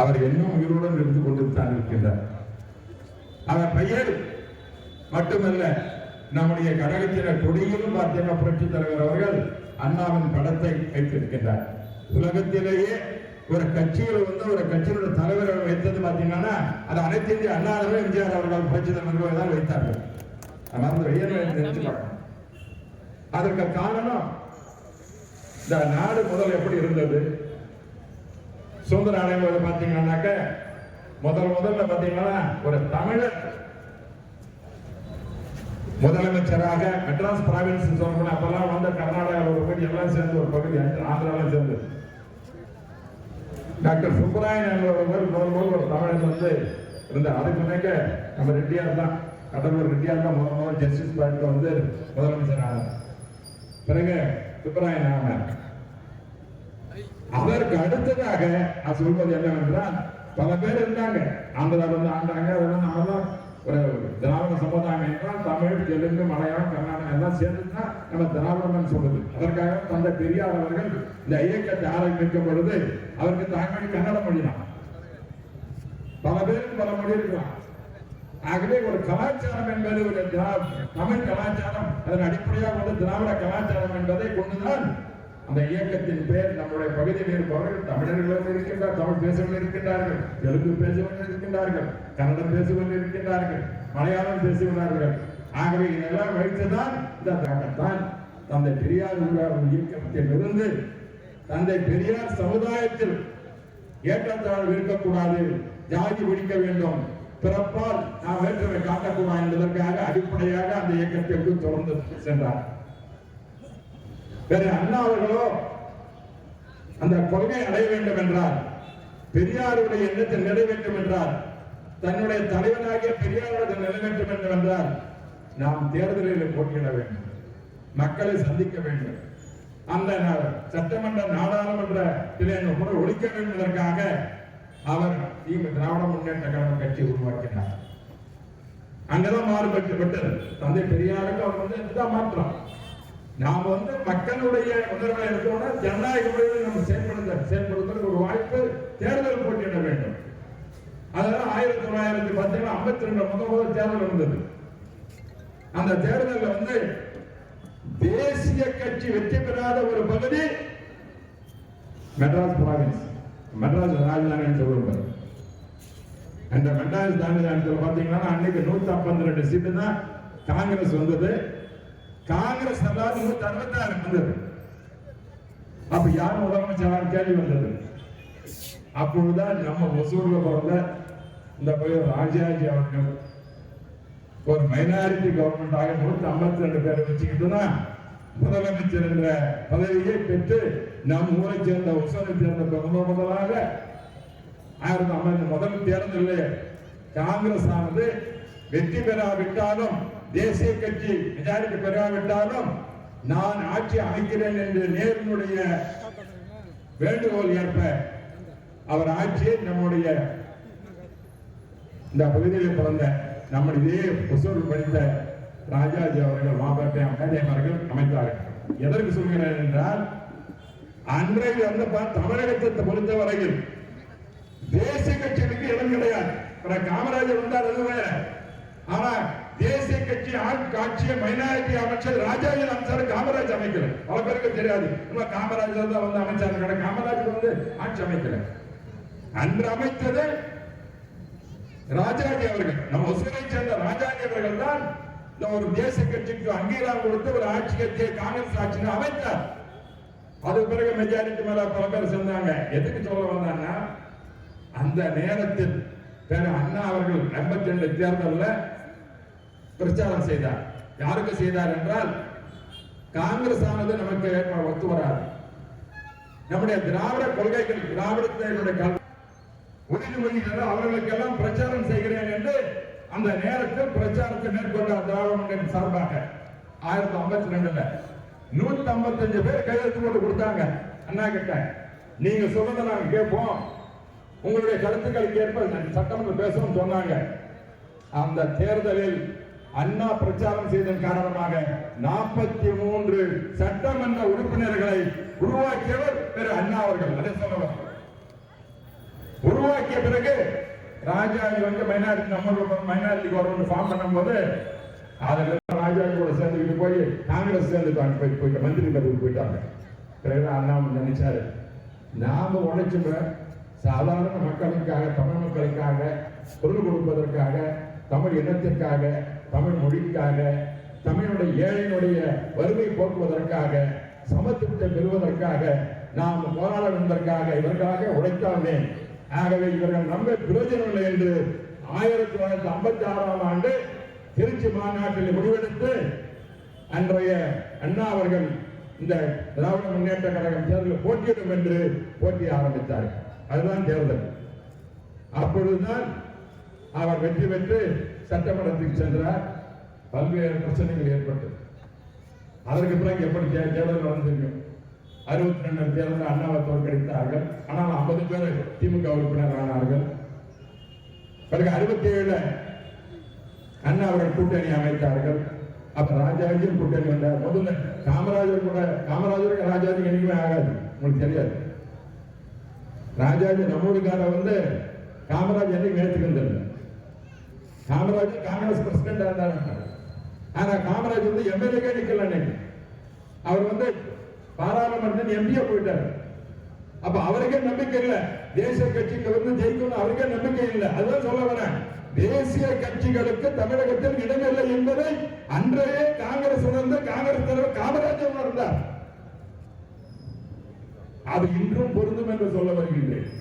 அவர் இன்னும் உயிருடன் இருந்து கொண்டு தான் இருக்கின்றார் அவர் பெயர் மட்டுமல்ல நம்முடைய கழகத்தினர் கொடியிலும் பார்த்தீங்கன்னா புரட்சி தலைவர் அவர்கள் அண்ணாவின் படத்தை வைத்திருக்கின்றார். உலகத்திலேயே ஒரு கட்சியில் வந்து ஒரு கட்சியினுடைய தலைவர்கள் வைத்தது பார்த்தீங்கன்னா அது அனைத்து இந்திய அண்ணாவே எம்ஜிஆர் அவர்கள் புரட்சி தலைவர் தான் வைத்தார்கள். அதற்கு காரணம் இந்த நாடு முதல் எப்படி இருந்தது? சுதந்திர அடைவது பார்த்தீங்கன்னாக்க முதல் முதல்ல பார்த்தீங்கன்னா ஒரு தமிழர். முதலமைச்சராக மெட்ராஸ் பிராவின்ஸ் சொல்லணும். அப்பெல்லாம் வந்து கர்நாடகாவில் ஒரு பகுதி எல்லாம் சேர்ந்து ஒரு பகுதி ஆந்திராவில் சேர்ந்து. டாக்டர் சுப்பராயன் என்பவர் முதல் முதல் ஒரு தமிழன் வந்து இருந்தார். அதுக்கு முன்னேக்க நம்ம ரெட்டியார் தான் கடலூர் ரெட்டியார் தான் முதல் முதல் ஜஸ்டிஸ் பாயிண்ட்ல வந்து முதலமைச்சர் ஆனார். பிறகு சுப்பராயன் ஆனார். அதற்கு அடுத்ததாக நான் சொல்வது என்னவென்றால் பல பேர் இருந்தாங்க. ஆந்திராவில் வந்து ஆண்டாங்க. அதெல்லாம் நம்மளும் ஒரு திராவிட சமுதாயம் என்றால் தமிழ் தெலுங்கு மலையாளம் கர்நாடகம் எல்லாம் சேர்ந்து தான் நம்ம திராவிடம் சொல்லுது. அதற்காக தந்தை பெரியார் அவர்கள் இந்த இயக்கத்தை ஆரம்பிக்கும் பொழுது அவருக்கு தாய்மொழி கன்னட மொழி தான். பல பேருக்கு பல மொழி இருக்கலாம். ஆகவே ஒரு கலாச்சாரம் என்பது ஒரு திரா- தமிழ் கலாச்சாரம். அதன் அடிப்படையாக வந்து திராவிட கலாச்சாரம் என்பதை கொண்டுதான் அந்த இயக்கத்தின் பேர் நம்முடைய பகுதியில் இருப்பவர்கள் தமிழர்களும் இருக்கின்றார் தமிழ் பேசுவர்கள் இருக்கின்றார்கள் தெலுங்கு பேசுவர்கள் இருக்கின்றார்கள் கன்னடம் பேசுவர்கள் இருக்கின்றார்கள் மலையாளம் பேசுகிறார்கள். ஆகவே இதெல்லாம் வைத்துதான் இந்த தான் தந்தை பெரியார் உருவாகும் இயக்கத்தில் இருந்து தந்தை பெரியார் சமுதாயத்தில் ஏற்றத்தாழ்வு இருக்கக்கூடாது ஜாதி ஒழிக்க வேண்டும். பிறப்பால் நாம் வேற்றுமை காட்டக்கூடாது என்பதற்காக அடிப்படையாக அந்த இயக்கத்திற்கு தொடர்ந்து சென்றார். வேற அண்ணா அவர்களோ அந்த கொள்கை அடைய வேண்டும் என்றார். பெரியாருடைய எண்ணத்தை நிறைவேற்றும் என்றார். தன்னுடைய தலைவனாகிய பெரியாருடைய நிறைவேற்ற வேண்டும் என்றால் நாம் தேர்தலில் போட்டியிட வேண்டும். மக்களை சந்திக்க வேண்டும். அந்த சட்டமன்ற நாடாளுமன்றத்திலே முறை ஒழிக்க வேண்டும் என்பதற்காக அவர் திராவிட முன்னேற்ற கழகம் கட்சி உருவாக்கினார். அங்கதான் மாறுபட்டு விட்டது. தந்தை பெரியாருக்கு அவர் வந்து இதுதான் மாற்றம். நாம வந்து மக்களுடைய உணர்வை இருக்கணும்னா ஜனநாயக முறையில் நம்ம செயல்படுத்த செயல்படுத்துறதுக்கு ஒரு வாய்ப்பு தேர்தல் போட்டியிட வேண்டும். அதெல்லாம் ஆயிரத்தி தொள்ளாயிரத்தி பார்த்தீங்கன்னா ஐம்பத்தி ரெண்டு முதல் முதல் தேர்தல் இருந்தது அந்த தேர்தலில் வந்து தேசிய கட்சி வெற்றி பெறாத ஒரு பகுதி மெட்ராஸ் ப்ராவின்ஸ் மெட்ராஸ் ராஜதானி சொல்லுவாங்க அந்த மெட்ராஸ் ராஜதானத்தில் பார்த்தீங்கன்னா அன்னைக்கு நூத்தி ஐம்பத்தி ரெண்டு சீட்டு தான் காங்கிரஸ் வந்தது. காங்கிரஸ் எல்லாம் நூத்தி அறுபத்தாறு வந்தது அப்ப யார் முதலமைச்சர் கேள்வி வந்தது? அப்பொழுதுதான் நம்ம ஒசூர்ல பிறந்த இந்த பையன் ராஜாஜி அவர்கள். ஒரு மைனாரிட்டி கவர்மெண்டாக நூத்தி ஐம்பத்தி ரெண்டு பேரை வச்சுக்கிட்டு தான் முதலமைச்சர் என்ற பதவியை பெற்று நம் ஊரை சேர்ந்த உசனை சேர்ந்த முதல் முதலாக ஆயிரத்தி ஐம்பது முதல் தேர்தலில் காங்கிரஸ் ஆனது வெற்றி பெறாவிட்டாலும் தேசிய கட்சி மெஜாரிட்டி பெறாவிட்டாலும் நான் ஆட்சி அமைக்கிறேன் என்று நேருடைய வேண்டுகோள் ஏற்ப அவர் ஆட்சியை நம்முடைய இந்த பகுதியில் பிறந்த நம்முடைய இதே படித்த ராஜாஜி அவர்கள் மாபட்டை மேதை அவர்கள் அமைத்தார்கள். எதற்கு சொல்கிறேன் என்றால் அன்றைக்கு அந்த தமிழகத்தை பொறுத்த வரையில் தேசிய கட்சிகளுக்கு இடம் கிடையாது. காமராஜர் வந்தார் அது வேற. ஆனா தேசிய கட்சி ஆட் ஆட்சியை மைனாரிட்டி அமைச்சர் ராஜாவின் அமைச்சாரு காமராஜ் அமைக்கல பல பேருக்கு தெரியாது. நம்ம காமராஜர் தான் வந்து அமைச்சர். கடை காமராஜர் வந்து ஆட்சி அமைக்கல. அன்று அமைத்தது ராஜாஜி அவர்கள். நம்ம ஒசூரை சேர்ந்த ராஜாஜி அவர்கள் தான் இந்த ஒரு தேசிய கட்சிக்கு அங்கீகாரம் கொடுத்து ஒரு ஆட்சி கட்சியை காங்கிரஸ் ஆட்சியை அமைத்தார். அது பிறகு மெஜாரிட்டி மேல பல பேர் சேர்ந்தாங்க. எதுக்கு சொல்ல வந்தாங்கன்னா அந்த நேரத்தில் பேர அண்ணா அவர்கள் எண்பத்தி ரெண்டு தேர்தலில் பிரச்சாரம் செய்தார். யாருக்கு செய்தார் என்றால் காங்கிரஸ் ஆனது நமக்கு ஒத்து வராது. நம்முடைய திராவிட கொள்கைகள் திராவிடத்தினுடைய கல் உறுதிமொழிகள் அவர்களுக்கெல்லாம் பிரச்சாரம் செய்கிறேன் என்று அந்த நேரத்தில் பிரச்சாரத்தை மேற்கொண்டார் திராவிட முன்னேற்ற சார்பாக. ஆயிரத்தி ஐம்பத்தி ரெண்டுல நூத்தி ஐம்பத்தஞ்சு பேர் கையெழுத்து போட்டு கொடுத்தாங்க. அண்ணா கிட்ட நீங்க சொல்றதை நாங்க கேட்போம். உங்களுடைய கருத்துக்களுக்கு ஏற்ப சட்டமன்ற பேசணும்னு சொன்னாங்க. அந்த தேர்தலில் அண்ணா பிரச்சாரம் செய்ததன் காரணமாக நாற்பத்தி மூன்று சட்டமன்ற உறுப்பினர்களை உருவாக்கியவர் பெரு அண்ணா அவர்கள். அதே சொல்லலாம் உருவாக்கிய பிறகு ராஜாஜி வந்து மைனாரிட்டி நம்ம மைனாரிட்டி கவர்மெண்ட் ஃபார்ம் பண்ணும்போது அதுல ராஜாஜி கூட சேர்ந்துக்கிட்டு போய் காங்கிரஸ் சேர்ந்துட்டாங்க போய் போயிட்டு மந்திரி பதவி போயிட்டாங்க. பிறகு அண்ணா நினைச்சாரு. நாம உழைச்சுங்க சாதாரண மக்களுக்காக தமிழ் மக்களுக்காக பொருள் கொடுப்பதற்காக தமிழ் இனத்திற்காக தமிழ் மொழிக்காக தமிழுடைய ஏழையினுடைய வறுமை போக்குவதற்காக சமத்துவத்தை பெறுவதற்காக நாம் போராட என்பதற்காக இதற்காக உழைத்தாமே ஆகவே இவர்கள் நம்ப பிரயோஜனமில்லை என்று ஆயிரத்தி தொள்ளாயிரத்தி ஐம்பத்தி ஆறாம் ஆண்டு திருச்சி மாநாட்டில் முடிவெடுத்து அன்றைய அண்ணா அவர்கள் இந்த திராவிட முன்னேற்ற கழகம் தேர்தலில் போட்டியிடும் என்று போட்டிய ஆரம்பித்தார்கள். அதுதான் தேர்தல். அப்பொழுதுதான் அவர் வெற்றி பெற்று சட்டமன்றத்துக்கு சென்றார். பல்வேறு பிரச்சனைகள் ஏற்பட்டது. அதற்கு பிறகு எப்படி தேர்தல் நடந்திருக்கும் அறுபத்தி ரெண்டு தேர்தல் அண்ணாவை தோற்கடித்தார்கள். ஆனால் ஐம்பது பேர் திமுக உறுப்பினர் ஆனார்கள். பிறகு அறுபத்தி ஏழு அண்ணா அவர்கள் கூட்டணி அமைத்தார்கள். அப்ப ராஜாஜியும் கூட்டணி வந்தார். முதல்ல காமராஜர் கூட காமராஜருக்கு ராஜாஜி என்னைக்குமே ஆகாது. உங்களுக்கு தெரியாது. ராஜாஜி நம்மூருக்கார வந்து காமராஜ் என்னைக்கு ஏற்றுக்கின்றது காமராஜர் காங்கிரஸ் பிரசிடண்டா இருந்தார் ஆனா காமராஜ் வந்து எம்எல்ஏக்கே நிக்கல அவர் வந்து பாராளுமன்ற எம்பியா போயிட்டார். அப்ப அவருக்கே நம்பிக்கை இல்ல. தேசிய கட்சிக்கு வந்து ஜெயிக்கணும் அவருக்கே நம்பிக்கை இல்ல. அதுதான் சொல்ல வரேன். தேசிய கட்சிகளுக்கு தமிழகத்தில் இடமில்லை என்பதை அன்றைய காங்கிரஸ் உணர்ந்து காங்கிரஸ் தலைவர் காமராஜர் உணர்ந்தார். அது இன்றும் பொருந்தும் என்று சொல்ல வருகின்றேன்.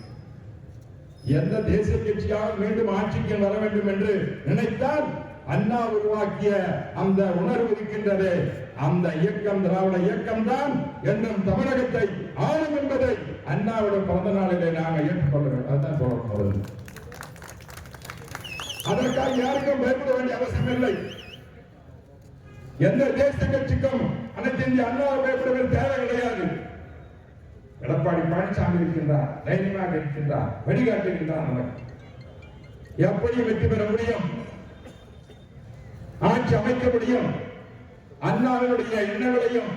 எந்த தேசிய கட்சியாக மீண்டும் ஆட்சிக்கு வர வேண்டும் என்று நினைத்தால் அண்ணா உருவாக்கிய அந்த உணர்வு இருக்கின்றது. அந்த இயக்கம் திராவிட இயக்கம் தான் என்றும் தமிழகத்தை ஆளும் என்பதை அண்ணாவுடைய பிறந்த நாளிலே நாங்கள் ஏற்றுக்கொள்ள வேண்டும். அதுதான் சொல்ல போறது. அதற்காக யாருக்கும் பயப்பட வேண்டிய அவசியம் இல்லை. எந்த தேசிய கட்சிக்கும் அனைத்து இந்திய அண்ணாவை பயப்பட எடப்பாடி பழனிசாமி இருக்கின்றார் தைரியமாக இருக்கின்றார் வழிகாட்டுகின்றார் நமக்கு எப்படி வெற்றி பெற முடியும். ஆட்சி அமைக்க முடியும். அண்ணாவினுடைய எண்ணங்களையும்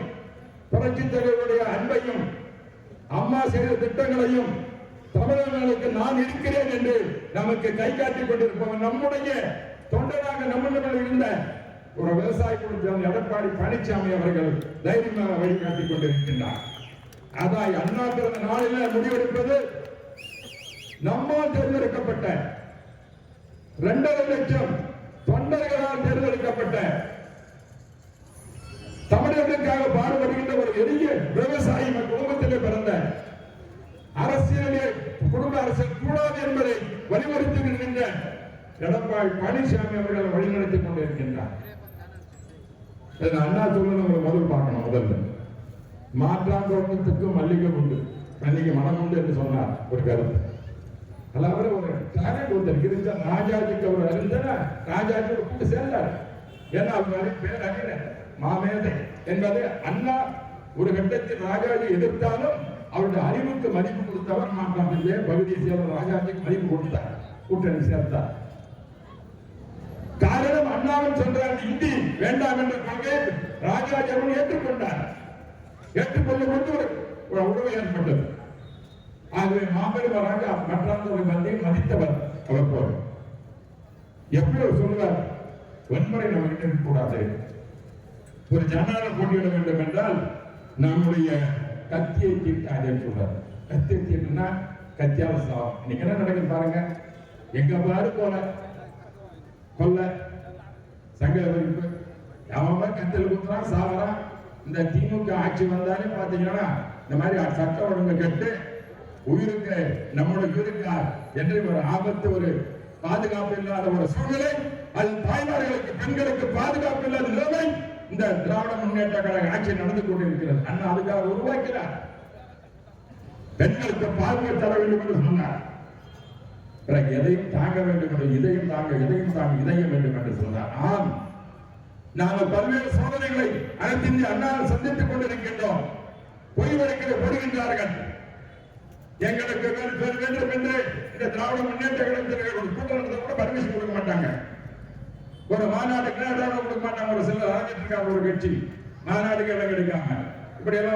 புரட்சி தலைவருடைய அன்பையும் அம்மா செய்த திட்டங்களையும் தமிழர்களுக்கு நான் இருக்கிறேன் என்று நமக்கு கை காட்டிக் கொண்டிருப்பவன் நம்முடைய தொண்டராக நம்முடைய இருந்த ஒரு விவசாய குழுவின் எடப்பாடி பழனிசாமி அவர்கள் தைரியமாக வழிகாட்டிக் கொண்டிருக்கின்றார். அதாய் அண்ணா பிறந்த நாளில முடிவெடுப்பது நம்மால் தேர்ந்தெடுக்கப்பட்ட இரண்டரை லட்சம் தொண்டர்களால் தேர்ந்தெடுக்கப்பட்ட தமிழர்களுக்காக பாடுபடுகின்ற ஒரு எளிய விவசாயி குடும்பத்திலே பிறந்த அரசியலே குடும்ப அரசியல் கூடாது என்பதை வலியுறுத்துகின்ற எடப்பாடி பழனிசாமி அவர்கள் வழிநடத்திக் கொண்டிருக்கின்றார். அண்ணா சொல்லணும் முதல் பார்க்கணும் முதல்ல. மாற்றாந்தோட்டத்துக்கும் மல்லிகை உண்டு. மல்லிகை மனம் உண்டு என்று சொன்னார் ஒரு கருத்து. அதாவது ஒரு டேலண்ட் ஒருத்தர். இருந்தா ராஜாஜிக்கு அவர் அறிந்தன ராஜாஜி ஒரு கூட்டு சேர்ந்தார். ஏன்னா அவர் பேர் அறிஞர் மாமேதை என்பது அண்ணா ஒரு கட்டத்தில் ராஜாஜி எதிர்த்தாலும் அவருடைய அறிவுக்கு மதிப்பு கொடுத்தவர் மாற்றாமில்லே பகுதியை சேர்ந்த ராஜாஜிக்கு மதிப்பு கொடுத்தார். கூட்டணி சேர்த்தார். காரணம் அண்ணாவும் சென்றார் இந்தி வேண்டாம் என்ற கொள்கையை ராஜாஜி அவர்கள் ஏற்றுக்கொண்டார். ஏற்றுக்கொள்ளும் போது ஒரு ஒரு உறவு ஏற்பட்டது ஆகவே மாபெரும் ராஜா மற்றவர்களை வந்து மதித்தவர் அவர் போல். எப்படி சொல்லுவார் வன்முறை நம்ம கிட்ட இருக்கக்கூடாது. ஒரு ஜனநாயக போட்டியிட வேண்டும் என்றால் நம்முடைய கத்தியை தீர்க்காதே சொல்றார். கத்தியை தீர்க்குன்னா கத்தியாவசம் சாவம். இன்னைக்கு என்ன நடக்குது பாருங்க. எங்க பாரு போல. கொல்ல. சங்க அவன் கத்தியில் குத்துறான் சாவறான். இந்த திமுக ஆட்சி வந்தாலே பாத்தீங்கன்னா இந்த மாதிரி சட்ட ஒழுங்கு கெட்டு உயிருக்கு நம்மளோட உயிருக்கா என்று ஒரு ஆபத்து ஒரு பாதுகாப்பு இல்லாத ஒரு சூழ்நிலை அது தாய்மார்களுக்கு பெண்களுக்கு பாதுகாப்பு இல்லாத நிலைமை இந்த திராவிட முன்னேற்ற கழக ஆட்சி நடந்து கொண்டிருக்கிறது. அண்ணா அதுக்காக உருவாக்கிறார் பெண்களுக்கு பாதுகாப்பு தர வேண்டும் என்று சொன்னார். பிறகு எதையும் தாங்க வேண்டும் என்று இதையும் தாங்க இதையும் தாங்க இதையும் வேண்டும் என்று சொன்னார். ஆம் நாங்கள் பல்வேறு சோதனைகளை அனைத்து இந்திய அண்ணாவில் சந்தித்துக் கொண்டிருக்கின்றோம். பொய் வழக்கில் போடுகின்றார்கள். எங்களுக்கு வேறு பேர் வேண்டும் என்று இந்த திராவிட முன்னேற்ற கழகத்தில் ஒரு கூட்டம் நடத்த கூட பர்மிஷன் கொடுக்க மாட்டாங்க. ஒரு மாநாடு கிராண்டாக கொடுக்க மாட்டாங்க. ஒரு சிலர் ஆகிட்டு இருக்காங்க ஒரு கட்சி. மாநாடுக்கு இடம் கிடைக்காம இப்படி எல்லாம்